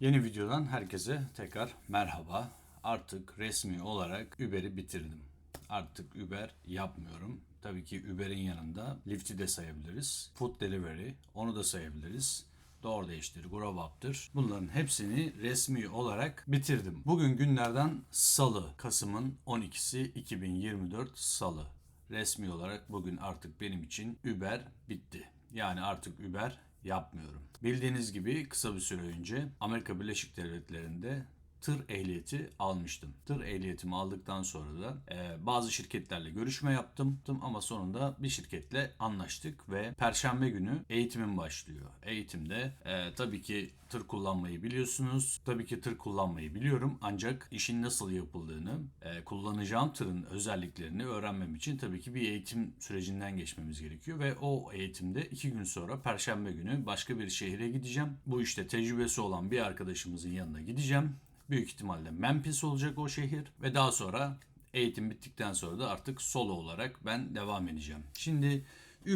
Yeni videodan herkese tekrar merhaba. Artık resmi olarak Uber'i bitirdim. Artık Uber yapmıyorum. Tabii ki Uber'in yanında Lyft'i de sayabiliriz. Food Delivery onu da sayabiliriz. DoorDash'tir, Grubhub'tır. Bunların hepsini resmi olarak bitirdim. Bugün günlerden Salı, Kasım'ın 12'si 2024 Salı. Resmi olarak bugün artık benim için Uber bitti. Yani artık Uber yapmıyorum. Bildiğiniz gibi kısa bir süre önce Amerika Birleşik Devletleri'nde tır ehliyeti almıştım. Tır ehliyetimi aldıktan sonra da e, bazı şirketlerle görüşme yaptım ama sonunda bir şirketle anlaştık ve Perşembe günü eğitimim başlıyor. Eğitimde e, tabii ki tır kullanmayı biliyorsunuz. Tabii ki tır kullanmayı biliyorum ancak işin nasıl yapıldığını, e, kullanacağım tırın özelliklerini öğrenmem için tabii ki bir eğitim sürecinden geçmemiz gerekiyor ve o eğitimde iki gün sonra Perşembe günü başka bir şehre gideceğim. Bu işte tecrübesi olan bir arkadaşımızın yanına gideceğim. Büyük ihtimalle Memphis olacak o şehir ve daha sonra eğitim bittikten sonra da artık solo olarak ben devam edeceğim. Şimdi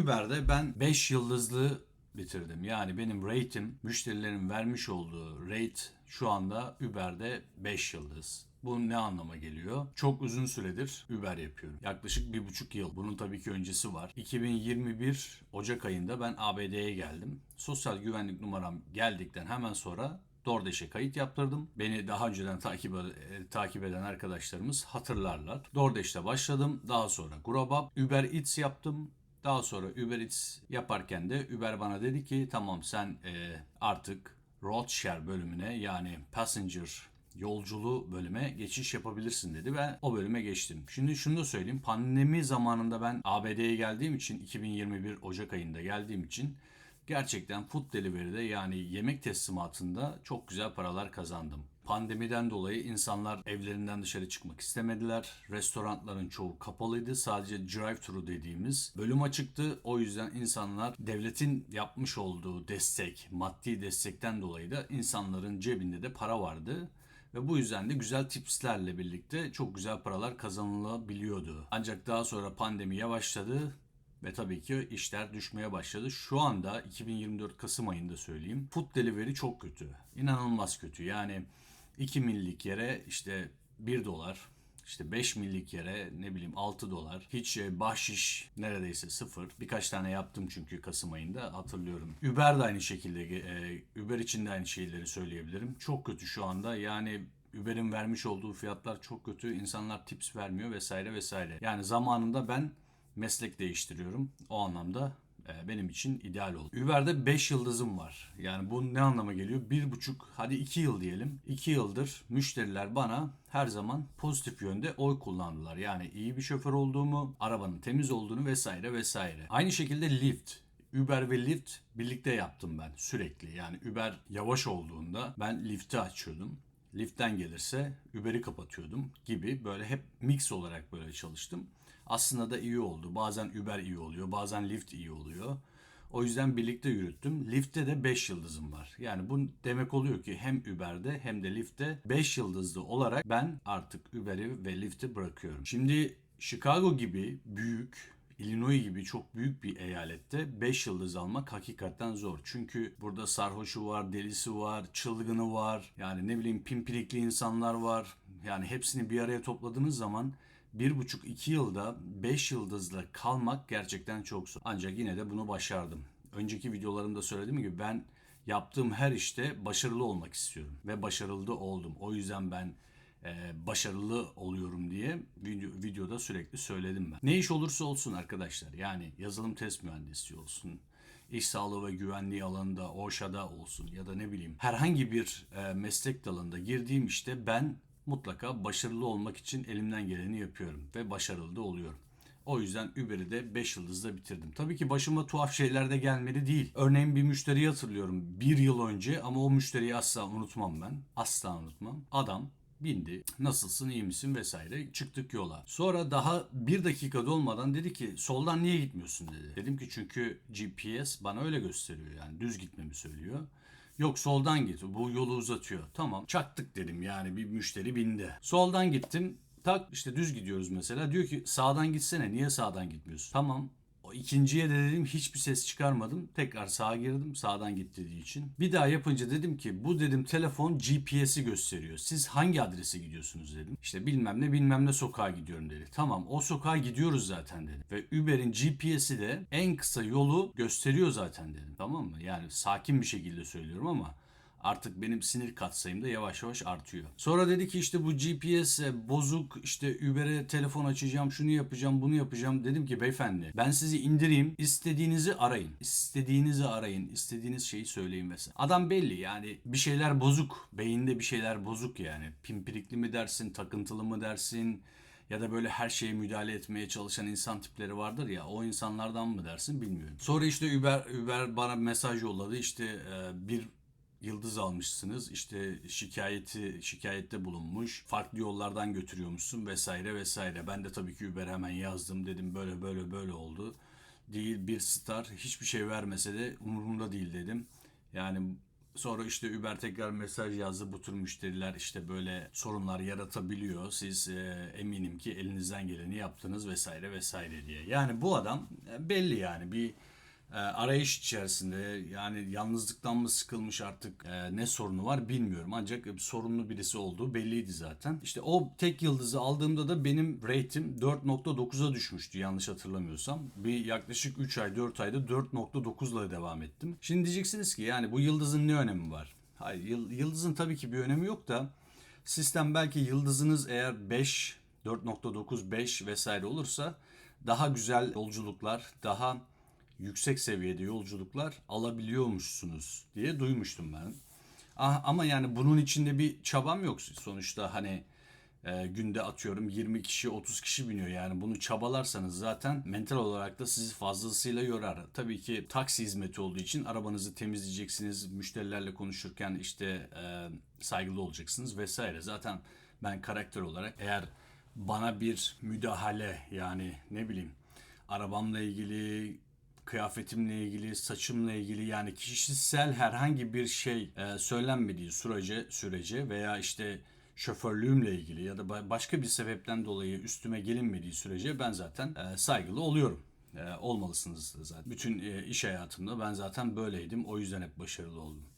Uber'de ben 5 yıldızlı bitirdim. Yani benim rate'im müşterilerin vermiş olduğu rate şu anda Uber'de 5 yıldız. Bu ne anlama geliyor? Çok uzun süredir Uber yapıyorum. Yaklaşık bir buçuk yıl. Bunun tabii ki öncesi var. 2021 Ocak ayında ben ABD'ye geldim. Sosyal güvenlik numaram geldikten hemen sonra DoorDash'e kayıt yaptırdım. Beni daha önceden takip, e, takip eden arkadaşlarımız hatırlarlar. DoorDash'te başladım. Daha sonra Grubhub, Uber Eats yaptım. Daha sonra Uber Eats yaparken de Uber bana dedi ki tamam sen e, artık Roadshare bölümüne yani Passenger yolculuğu bölüme geçiş yapabilirsin dedi ve o bölüme geçtim. Şimdi şunu da söyleyeyim. Pandemi zamanında ben ABD'ye geldiğim için 2021 Ocak ayında geldiğim için gerçekten food delivery'de yani yemek teslimatında çok güzel paralar kazandım. Pandemiden dolayı insanlar evlerinden dışarı çıkmak istemediler. Restoranların çoğu kapalıydı. Sadece drive-thru dediğimiz bölüm açıktı. O yüzden insanlar devletin yapmış olduğu destek, maddi destekten dolayı da insanların cebinde de para vardı. Ve bu yüzden de güzel tipslerle birlikte çok güzel paralar kazanılabiliyordu. Ancak daha sonra pandemi yavaşladı ve tabii ki işler düşmeye başladı. Şu anda 2024 Kasım ayında söyleyeyim. Food delivery çok kötü. İnanılmaz kötü. Yani 2 millik yere işte 1 dolar, işte 5 millik yere ne bileyim 6 dolar. Hiç e, bahşiş neredeyse sıfır. Birkaç tane yaptım çünkü Kasım ayında hatırlıyorum. Uber de aynı şekilde e, Uber için de aynı şeyleri söyleyebilirim. Çok kötü şu anda. Yani Uber'in vermiş olduğu fiyatlar çok kötü. İnsanlar tips vermiyor vesaire vesaire. Yani zamanında ben meslek değiştiriyorum. O anlamda e, benim için ideal oldu. Uber'de 5 yıldızım var. Yani bu ne anlama geliyor? 1,5 hadi 2 yıl diyelim. 2 yıldır müşteriler bana her zaman pozitif yönde oy kullandılar. Yani iyi bir şoför olduğumu, arabanın temiz olduğunu vesaire vesaire. Aynı şekilde Lyft. Uber ve Lyft birlikte yaptım ben sürekli. Yani Uber yavaş olduğunda ben Lyft'i açıyordum. Lyft'ten gelirse Uber'i kapatıyordum gibi böyle hep mix olarak böyle çalıştım. Aslında da iyi oldu. Bazen Uber iyi oluyor, bazen Lyft iyi oluyor. O yüzden birlikte yürüttüm. Lyft'te de 5 yıldızım var. Yani bu demek oluyor ki hem Uber'de hem de Lyft'te 5 yıldızlı olarak ben artık Uber'i ve Lyft'i bırakıyorum. Şimdi Chicago gibi büyük Illinois gibi çok büyük bir eyalette 5 yıldız almak hakikaten zor. Çünkü burada sarhoşu var, delisi var, çılgını var. Yani ne bileyim pimpirikli insanlar var. Yani hepsini bir araya topladığınız zaman bir buçuk iki yılda 5 yıldızla kalmak gerçekten çok zor. Ancak yine de bunu başardım. Önceki videolarımda söylediğim gibi ben yaptığım her işte başarılı olmak istiyorum. Ve başarılı da oldum. O yüzden ben e, başarılı oluyorum diye video, videoda sürekli söyledim ben. Ne iş olursa olsun arkadaşlar yani yazılım test mühendisi olsun, iş sağlığı ve güvenliği alanında OSHA'da olsun ya da ne bileyim herhangi bir e, meslek dalında girdiğim işte ben mutlaka başarılı olmak için elimden geleni yapıyorum ve başarılı da oluyorum. O yüzden Uber'i de 5 yıldızda bitirdim. Tabii ki başıma tuhaf şeyler de gelmedi değil. Örneğin bir müşteriyi hatırlıyorum bir yıl önce ama o müşteriyi asla unutmam ben. Asla unutmam. Adam bindi. Nasılsın iyi misin vesaire. Çıktık yola. Sonra daha bir dakika dolmadan dedi ki soldan niye gitmiyorsun dedi. Dedim ki çünkü GPS bana öyle gösteriyor yani düz gitmemi söylüyor. Yok soldan git. Bu yolu uzatıyor. Tamam. Çaktık dedim yani bir müşteri bindi. Soldan gittim. Tak işte düz gidiyoruz mesela. Diyor ki sağdan gitsene. Niye sağdan gitmiyorsun? Tamam. İkinciye de dedim hiçbir ses çıkarmadım. Tekrar sağa girdim sağdan git dediği için. Bir daha yapınca dedim ki bu dedim telefon GPS'i gösteriyor. Siz hangi adrese gidiyorsunuz dedim. İşte bilmem ne bilmem ne sokağa gidiyorum dedi. Tamam o sokağa gidiyoruz zaten dedim. Ve Uber'in GPS'i de en kısa yolu gösteriyor zaten dedim. Tamam mı? Yani sakin bir şekilde söylüyorum ama artık benim sinir katsayım da yavaş yavaş artıyor. Sonra dedi ki işte bu GPS e, bozuk işte Uber'e telefon açacağım şunu yapacağım bunu yapacağım. Dedim ki beyefendi ben sizi indireyim istediğinizi arayın. İstediğinizi arayın. istediğiniz şeyi söyleyin mesela. Adam belli yani bir şeyler bozuk. Beyinde bir şeyler bozuk yani. Pimpirikli mi dersin takıntılı mı dersin ya da böyle her şeye müdahale etmeye çalışan insan tipleri vardır ya o insanlardan mı dersin bilmiyorum. Sonra işte Uber Uber bana mesaj yolladı işte e, bir yıldız almışsınız. İşte şikayeti şikayette bulunmuş. Farklı yollardan götürüyormuşsun vesaire vesaire. Ben de tabii ki Uber hemen yazdım. Dedim böyle böyle böyle oldu. Değil bir star hiçbir şey vermese de umurumda değil dedim. Yani Sonra işte Uber tekrar mesaj yazdı. Bu tür müşteriler işte böyle sorunlar yaratabiliyor. Siz e, eminim ki elinizden geleni yaptınız vesaire vesaire diye. Yani bu adam e, belli yani. Bir e, arayış içerisinde yani yalnızlıktan mı sıkılmış artık e, ne sorunu var bilmiyorum. Ancak sorunlu birisi olduğu belliydi zaten. İşte o tek yıldızı aldığımda da benim rate'im 4.9'a düşmüştü yanlış hatırlamıyorsam. Bir yaklaşık 3 ay 4 ayda 4.9'la devam ettim. Şimdi diyeceksiniz ki yani bu yıldızın ne önemi var? Hayır yıl- yıldızın tabii ki bir önemi yok da sistem belki yıldızınız eğer 5 4.9 5 vesaire olursa daha güzel yolculuklar, daha yüksek seviyede yolculuklar alabiliyormuşsunuz diye duymuştum ben. Ah, ama yani bunun içinde bir çabam yok. Sonuçta hani e, günde atıyorum 20 kişi 30 kişi biniyor yani bunu çabalarsanız zaten mental olarak da sizi fazlasıyla yorar. Tabii ki taksi hizmeti olduğu için arabanızı temizleyeceksiniz, müşterilerle konuşurken işte e, saygılı olacaksınız vesaire. Zaten ben karakter olarak eğer bana bir müdahale yani ne bileyim arabamla ilgili kıyafetimle ilgili, saçımla ilgili yani kişisel herhangi bir şey e, söylenmediği sürece sürece veya işte şoförlüğümle ilgili ya da ba- başka bir sebepten dolayı üstüme gelinmediği sürece ben zaten e, saygılı oluyorum. E, olmalısınız zaten. Bütün e, iş hayatımda ben zaten böyleydim. O yüzden hep başarılı oldum.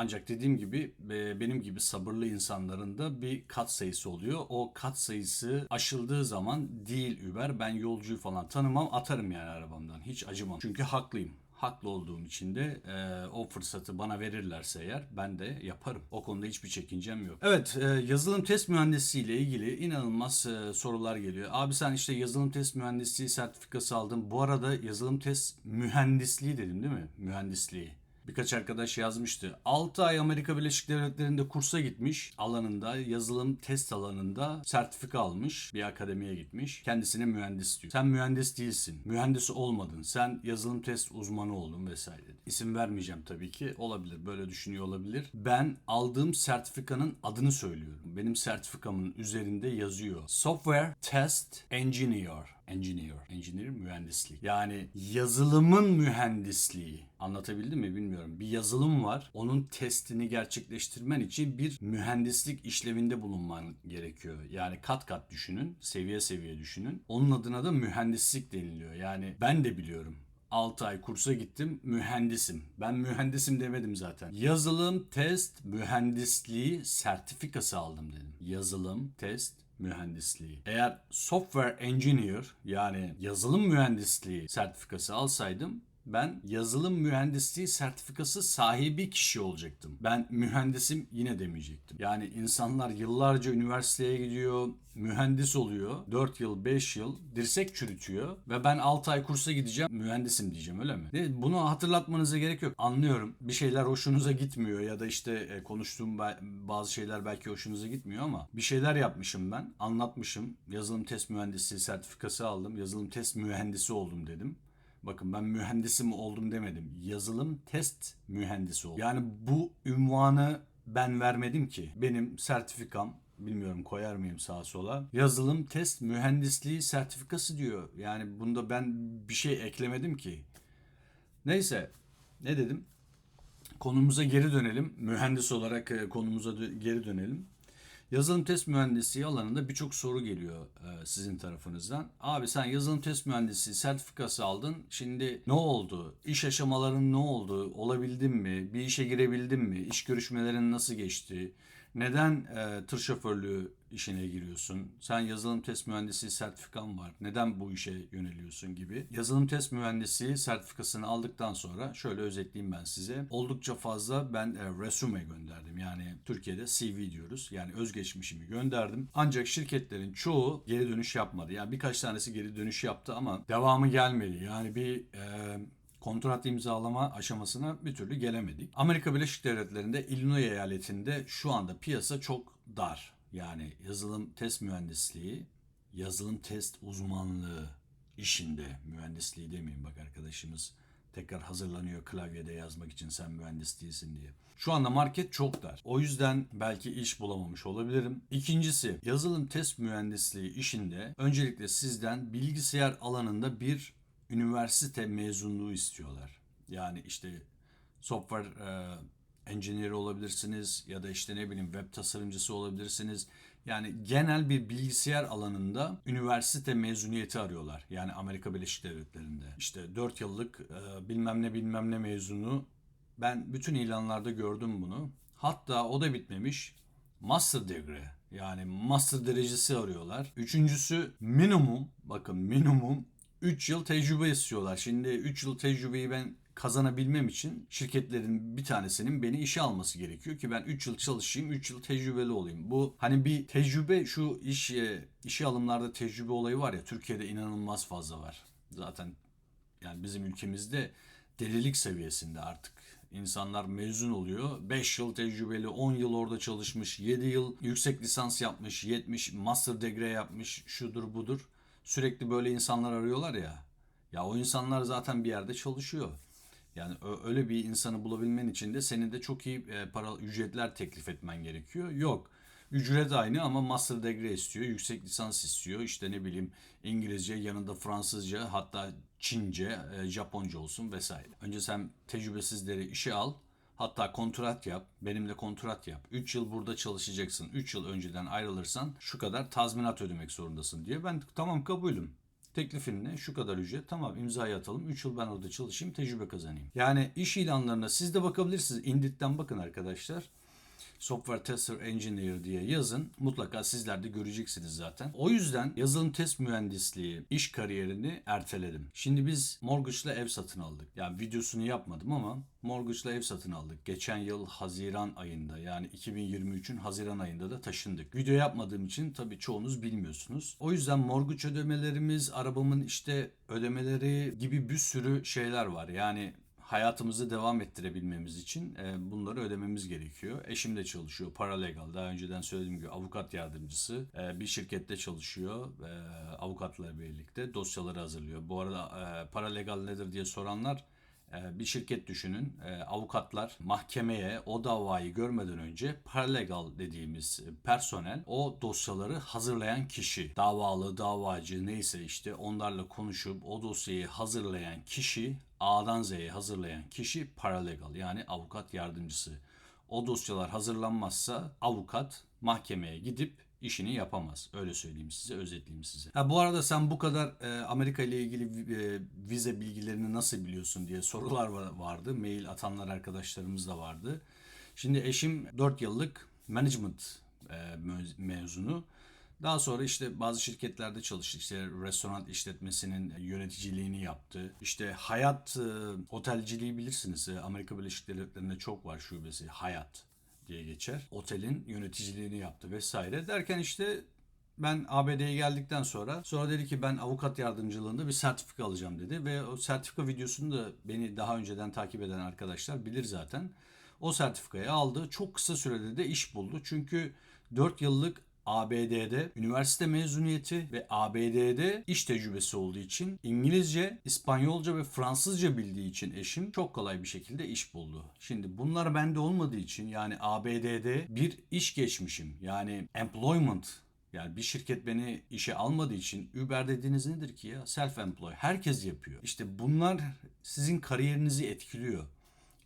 Ancak dediğim gibi benim gibi sabırlı insanların da bir kat sayısı oluyor. O kat sayısı aşıldığı zaman değil Uber ben yolcuyu falan tanımam atarım yani arabamdan hiç acımam. Çünkü haklıyım. Haklı olduğum için de e, o fırsatı bana verirlerse eğer ben de yaparım. O konuda hiçbir çekincem yok. Evet e, yazılım test mühendisliği ile ilgili inanılmaz e, sorular geliyor. Abi sen işte yazılım test mühendisliği sertifikası aldın. Bu arada yazılım test mühendisliği dedim değil mi? Mühendisliği. Birkaç arkadaş yazmıştı. 6 ay Amerika Birleşik Devletleri'nde kursa gitmiş. Alanında, yazılım test alanında sertifika almış. Bir akademiye gitmiş. Kendisine mühendis diyor. Sen mühendis değilsin. Mühendis olmadın. Sen yazılım test uzmanı oldun vesaire. İsim vermeyeceğim tabii ki. Olabilir. Böyle düşünüyor olabilir. Ben aldığım sertifikanın adını söylüyorum. Benim sertifikamın üzerinde yazıyor. Software Test Engineer engineer. Engineer mühendislik. Yani yazılımın mühendisliği. Anlatabildim mi bilmiyorum. Bir yazılım var. Onun testini gerçekleştirmen için bir mühendislik işlevinde bulunman gerekiyor. Yani kat kat düşünün. Seviye seviye düşünün. Onun adına da mühendislik deniliyor. Yani ben de biliyorum. 6 ay kursa gittim. Mühendisim. Ben mühendisim demedim zaten. Yazılım, test, mühendisliği sertifikası aldım dedim. Yazılım, test, mühendisliği. Eğer software engineer yani yazılım mühendisliği sertifikası alsaydım ben yazılım mühendisliği sertifikası sahibi kişi olacaktım. Ben mühendisim yine demeyecektim. Yani insanlar yıllarca üniversiteye gidiyor, mühendis oluyor. 4 yıl, 5 yıl dirsek çürütüyor ve ben 6 ay kursa gideceğim, mühendisim diyeceğim öyle mi? Bunu hatırlatmanıza gerek yok. Anlıyorum. Bir şeyler hoşunuza gitmiyor ya da işte e, konuştuğum bazı şeyler belki hoşunuza gitmiyor ama bir şeyler yapmışım ben. Anlatmışım. Yazılım test mühendisliği sertifikası aldım. Yazılım test mühendisi oldum dedim. Bakın ben mühendisim oldum demedim. Yazılım test mühendisi oldum. Yani bu ünvanı ben vermedim ki. Benim sertifikam bilmiyorum koyar mıyım sağa sola. Yazılım test mühendisliği sertifikası diyor. Yani bunda ben bir şey eklemedim ki. Neyse ne dedim? Konumuza geri dönelim. Mühendis olarak e, konumuza geri dönelim. Yazılım test mühendisliği alanında birçok soru geliyor e, sizin tarafınızdan. Abi sen yazılım test mühendisi sertifikası aldın. Şimdi ne oldu? İş aşamaların ne oldu? Olabildin mi? Bir işe girebildin mi? İş görüşmelerin nasıl geçti? Neden e, tır şoförlüğü işine giriyorsun? Sen yazılım test mühendisi sertifikan var. Neden bu işe yöneliyorsun gibi. Yazılım test mühendisi sertifikasını aldıktan sonra şöyle özetleyeyim ben size. Oldukça fazla ben e, resume gönderdim. Yani Türkiye'de CV diyoruz. Yani özgeçmişimi gönderdim. Ancak şirketlerin çoğu geri dönüş yapmadı. Yani birkaç tanesi geri dönüş yaptı ama devamı gelmedi. Yani bir e, kontrat imzalama aşamasına bir türlü gelemedik. Amerika Birleşik Devletleri'nde Illinois eyaletinde şu anda piyasa çok dar. Yani yazılım test mühendisliği, yazılım test uzmanlığı işinde mühendisliği demeyin bak arkadaşımız tekrar hazırlanıyor klavyede yazmak için sen mühendis değilsin diye. Şu anda market çok dar. O yüzden belki iş bulamamış olabilirim. İkincisi yazılım test mühendisliği işinde öncelikle sizden bilgisayar alanında bir üniversite mezunluğu istiyorlar. Yani işte software e, engineer olabilirsiniz ya da işte ne bileyim web tasarımcısı olabilirsiniz. Yani genel bir bilgisayar alanında üniversite mezuniyeti arıyorlar. Yani Amerika Birleşik Devletleri'nde. İşte 4 yıllık e, bilmem ne bilmem ne mezunu. Ben bütün ilanlarda gördüm bunu. Hatta o da bitmemiş. Master degree yani master derecesi arıyorlar. Üçüncüsü minimum bakın minimum 3 yıl tecrübe istiyorlar. Şimdi 3 yıl tecrübeyi ben kazanabilmem için şirketlerin bir tanesinin beni işe alması gerekiyor ki ben 3 yıl çalışayım, 3 yıl tecrübeli olayım. Bu hani bir tecrübe şu iş işe alımlarda tecrübe olayı var ya Türkiye'de inanılmaz fazla var. Zaten yani bizim ülkemizde delilik seviyesinde artık insanlar mezun oluyor. 5 yıl tecrübeli, 10 yıl orada çalışmış, 7 yıl yüksek lisans yapmış, 70 master degree yapmış, şudur budur. Sürekli böyle insanlar arıyorlar ya. Ya o insanlar zaten bir yerde çalışıyor. Yani öyle bir insanı bulabilmen için de senin de çok iyi e, para ücretler teklif etmen gerekiyor. Yok. Ücret aynı ama master degree istiyor, yüksek lisans istiyor. İşte ne bileyim İngilizce, yanında Fransızca, hatta Çince, e, Japonca olsun vesaire. Önce sen tecrübesizleri işe al. Hatta kontrat yap. Benimle kontrat yap. 3 yıl burada çalışacaksın. 3 yıl önceden ayrılırsan şu kadar tazminat ödemek zorundasın diye. Ben tamam kabulüm. Teklifin ne? Şu kadar ücret. Tamam imzayı atalım. 3 yıl ben orada çalışayım. Tecrübe kazanayım. Yani iş ilanlarına siz de bakabilirsiniz. Indit'ten bakın arkadaşlar. Software Tester Engineer diye yazın. Mutlaka sizler de göreceksiniz zaten. O yüzden yazılım test mühendisliği iş kariyerini erteledim. Şimdi biz Mortgage'la ev satın aldık. Yani videosunu yapmadım ama Mortgage'la ev satın aldık. Geçen yıl Haziran ayında yani 2023'ün Haziran ayında da taşındık. Video yapmadığım için tabii çoğunuz bilmiyorsunuz. O yüzden mortgage ödemelerimiz, arabamın işte ödemeleri gibi bir sürü şeyler var. Yani hayatımızı devam ettirebilmemiz için e, bunları ödememiz gerekiyor. Eşim de çalışıyor. Paralegal. Daha önceden söylediğim gibi avukat yardımcısı. E, bir şirkette çalışıyor. E, avukatla birlikte dosyaları hazırlıyor. Bu arada e, paralegal nedir diye soranlar bir şirket düşünün. Avukatlar mahkemeye o davayı görmeden önce paralegal dediğimiz personel o dosyaları hazırlayan kişi. Davalı, davacı neyse işte onlarla konuşup o dosyayı hazırlayan kişi A'dan Z'ye hazırlayan kişi paralegal yani avukat yardımcısı. O dosyalar hazırlanmazsa avukat mahkemeye gidip işini yapamaz. Öyle söyleyeyim size, özetleyeyim size. Ha, bu arada sen bu kadar e, Amerika ile ilgili e, vize bilgilerini nasıl biliyorsun diye sorular vardı. Mail atanlar arkadaşlarımız da vardı. Şimdi eşim 4 yıllık management e, mezunu. Daha sonra işte bazı şirketlerde çalıştı. İşte restoran işletmesinin yöneticiliğini yaptı. İşte Hayat e, otelciliği bilirsiniz. E, Amerika Birleşik Devletleri'nde çok var şubesi. Hayat diye geçer. Otelin yöneticiliğini yaptı vesaire. Derken işte ben ABD'ye geldikten sonra sonra dedi ki ben avukat yardımcılığında bir sertifika alacağım dedi ve o sertifika videosunu da beni daha önceden takip eden arkadaşlar bilir zaten. O sertifikayı aldı. Çok kısa sürede de iş buldu. Çünkü 4 yıllık ABD'de üniversite mezuniyeti ve ABD'de iş tecrübesi olduğu için İngilizce, İspanyolca ve Fransızca bildiği için eşim çok kolay bir şekilde iş buldu. Şimdi bunlar bende olmadığı için yani ABD'de bir iş geçmişim yani employment yani bir şirket beni işe almadığı için Uber dediğiniz nedir ki ya? Self-employed. Herkes yapıyor. İşte bunlar sizin kariyerinizi etkiliyor.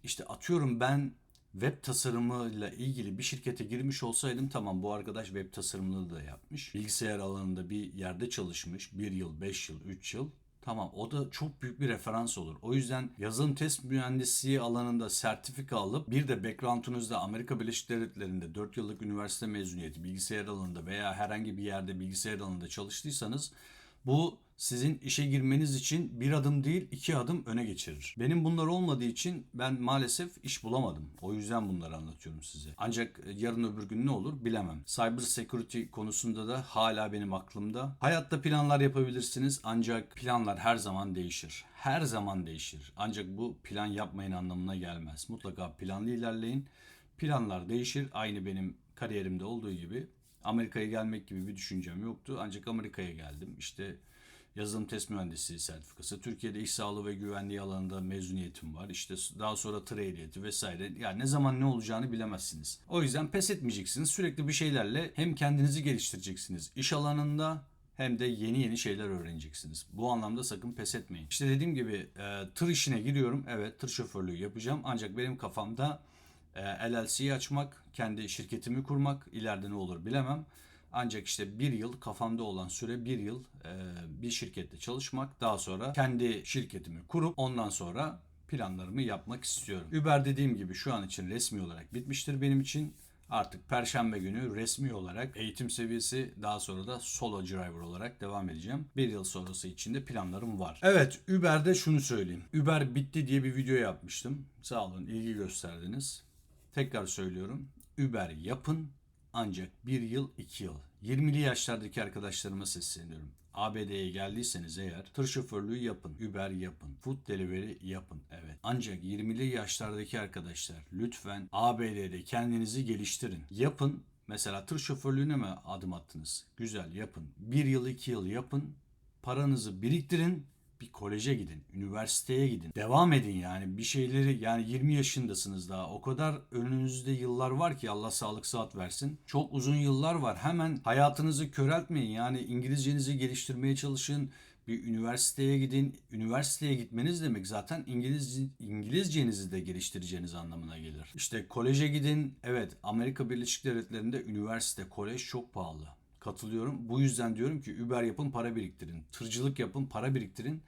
İşte atıyorum ben web tasarımıyla ilgili bir şirkete girmiş olsaydım tamam bu arkadaş web tasarımını da yapmış. Bilgisayar alanında bir yerde çalışmış. Bir yıl, beş yıl, üç yıl. Tamam o da çok büyük bir referans olur. O yüzden yazılım test mühendisliği alanında sertifika alıp bir de background'unuzda Amerika Birleşik Devletleri'nde 4 yıllık üniversite mezuniyeti bilgisayar alanında veya herhangi bir yerde bilgisayar alanında çalıştıysanız bu sizin işe girmeniz için bir adım değil iki adım öne geçirir. Benim bunlar olmadığı için ben maalesef iş bulamadım. O yüzden bunları anlatıyorum size. Ancak yarın öbür gün ne olur bilemem. Cyber security konusunda da hala benim aklımda. Hayatta planlar yapabilirsiniz ancak planlar her zaman değişir. Her zaman değişir. Ancak bu plan yapmayın anlamına gelmez. Mutlaka planlı ilerleyin. Planlar değişir. Aynı benim kariyerimde olduğu gibi Amerika'ya gelmek gibi bir düşüncem yoktu. Ancak Amerika'ya geldim. İşte yazılım test mühendisliği sertifikası. Türkiye'de iş sağlığı ve güvenliği alanında mezuniyetim var. İşte daha sonra ehliyeti vesaire. Yani ne zaman ne olacağını bilemezsiniz. O yüzden pes etmeyeceksiniz. Sürekli bir şeylerle hem kendinizi geliştireceksiniz. İş alanında hem de yeni yeni şeyler öğreneceksiniz. Bu anlamda sakın pes etmeyin. İşte dediğim gibi e, tır işine giriyorum. Evet tır şoförlüğü yapacağım. Ancak benim kafamda LLC'yi açmak, kendi şirketimi kurmak ileride ne olur bilemem. Ancak işte bir yıl kafamda olan süre bir yıl e, bir şirkette çalışmak. Daha sonra kendi şirketimi kurup ondan sonra planlarımı yapmak istiyorum. Uber dediğim gibi şu an için resmi olarak bitmiştir benim için. Artık perşembe günü resmi olarak eğitim seviyesi daha sonra da solo driver olarak devam edeceğim. Bir yıl sonrası için de planlarım var. Evet Uber'de şunu söyleyeyim. Uber bitti diye bir video yapmıştım. Sağ olun ilgi gösterdiniz. Tekrar söylüyorum. Uber yapın ancak bir yıl iki yıl. 20'li yaşlardaki arkadaşlarıma sesleniyorum. ABD'ye geldiyseniz eğer tır şoförlüğü yapın, Uber yapın, food delivery yapın. Evet. Ancak 20'li yaşlardaki arkadaşlar lütfen ABD'de kendinizi geliştirin. Yapın. Mesela tır şoförlüğüne mi adım attınız? Güzel yapın. Bir yıl iki yıl yapın. Paranızı biriktirin bir koleje gidin, üniversiteye gidin. Devam edin yani bir şeyleri yani 20 yaşındasınız daha. O kadar önünüzde yıllar var ki Allah sağlık saat versin. Çok uzun yıllar var. Hemen hayatınızı köreltmeyin. Yani İngilizcenizi geliştirmeye çalışın. Bir üniversiteye gidin. Üniversiteye gitmeniz demek zaten İngiliz İngilizcenizi de geliştireceğiniz anlamına gelir. İşte koleje gidin. Evet Amerika Birleşik Devletleri'nde üniversite, kolej çok pahalı katılıyorum. Bu yüzden diyorum ki Uber yapın para biriktirin. Tırcılık yapın para biriktirin.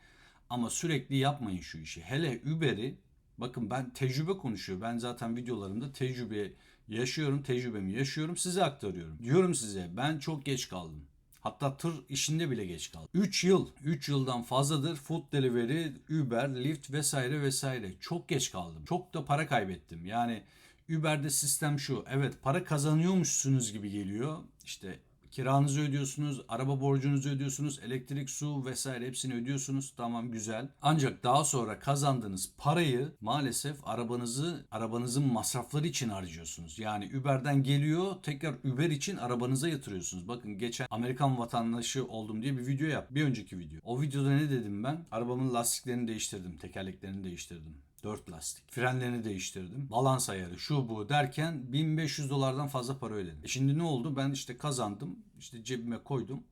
Ama sürekli yapmayın şu işi. Hele Uber'i bakın ben tecrübe konuşuyor. Ben zaten videolarımda tecrübe yaşıyorum. Tecrübemi yaşıyorum. Size aktarıyorum. Diyorum size ben çok geç kaldım. Hatta tır işinde bile geç kaldım. 3 yıl, 3 yıldan fazladır food delivery, Uber, Lyft vesaire vesaire. Çok geç kaldım. Çok da para kaybettim. Yani Uber'de sistem şu. Evet para kazanıyormuşsunuz gibi geliyor. İşte Kiranızı ödüyorsunuz, araba borcunuzu ödüyorsunuz, elektrik, su vesaire hepsini ödüyorsunuz. Tamam güzel. Ancak daha sonra kazandığınız parayı maalesef arabanızı arabanızın masrafları için harcıyorsunuz. Yani Uber'den geliyor, tekrar Uber için arabanıza yatırıyorsunuz. Bakın geçen Amerikan vatandaşı oldum diye bir video yap. Bir önceki video. O videoda ne dedim ben? Arabamın lastiklerini değiştirdim, tekerleklerini değiştirdim. 4 lastik. Frenlerini değiştirdim. Balans ayarı şu bu derken 1500 dolardan fazla para ödedim. E şimdi ne oldu? Ben işte kazandım. İşte cebime koydum.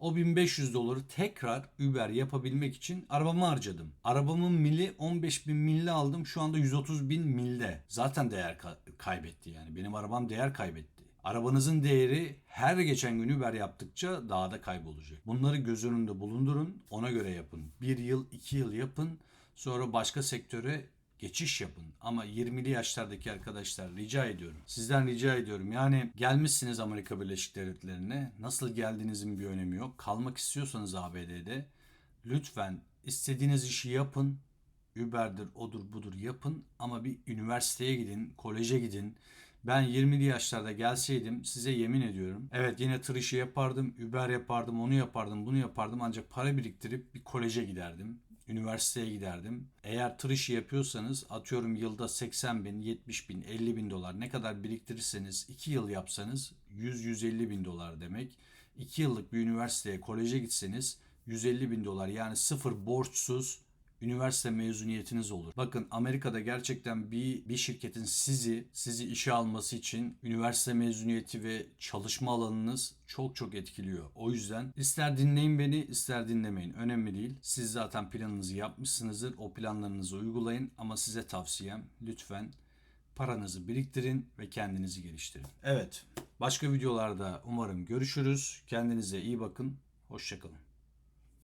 O 1500 doları tekrar Uber yapabilmek için arabamı harcadım. Arabamın mili 15 bin milli aldım. Şu anda 130 bin milde. Zaten değer kaybetti yani. Benim arabam değer kaybetti. Arabanızın değeri her geçen gün Uber yaptıkça daha da kaybolacak. Bunları göz önünde bulundurun. Ona göre yapın. Bir yıl, iki yıl yapın. Sonra başka sektöre geçiş yapın. Ama 20'li yaşlardaki arkadaşlar rica ediyorum. Sizden rica ediyorum. Yani gelmişsiniz Amerika Birleşik Devletleri'ne. Nasıl geldiğinizin bir önemi yok. Kalmak istiyorsanız ABD'de lütfen istediğiniz işi yapın. Uber'dir, odur, budur yapın ama bir üniversiteye gidin, koleje gidin. Ben 20'li yaşlarda gelseydim size yemin ediyorum. Evet yine tır işi yapardım, Uber yapardım, onu yapardım, bunu yapardım ancak para biriktirip bir koleje giderdim üniversiteye giderdim. Eğer tır işi yapıyorsanız atıyorum yılda 80 bin, 70 bin, 50 bin dolar ne kadar biriktirirseniz 2 yıl yapsanız 100-150 bin dolar demek. 2 yıllık bir üniversiteye, koleje gitseniz 150 bin dolar yani sıfır borçsuz üniversite mezuniyetiniz olur. Bakın Amerika'da gerçekten bir bir şirketin sizi sizi işe alması için üniversite mezuniyeti ve çalışma alanınız çok çok etkiliyor. O yüzden ister dinleyin beni ister dinlemeyin. Önemli değil. Siz zaten planınızı yapmışsınızdır. O planlarınızı uygulayın ama size tavsiyem lütfen paranızı biriktirin ve kendinizi geliştirin. Evet, başka videolarda umarım görüşürüz. Kendinize iyi bakın. Hoşçakalın.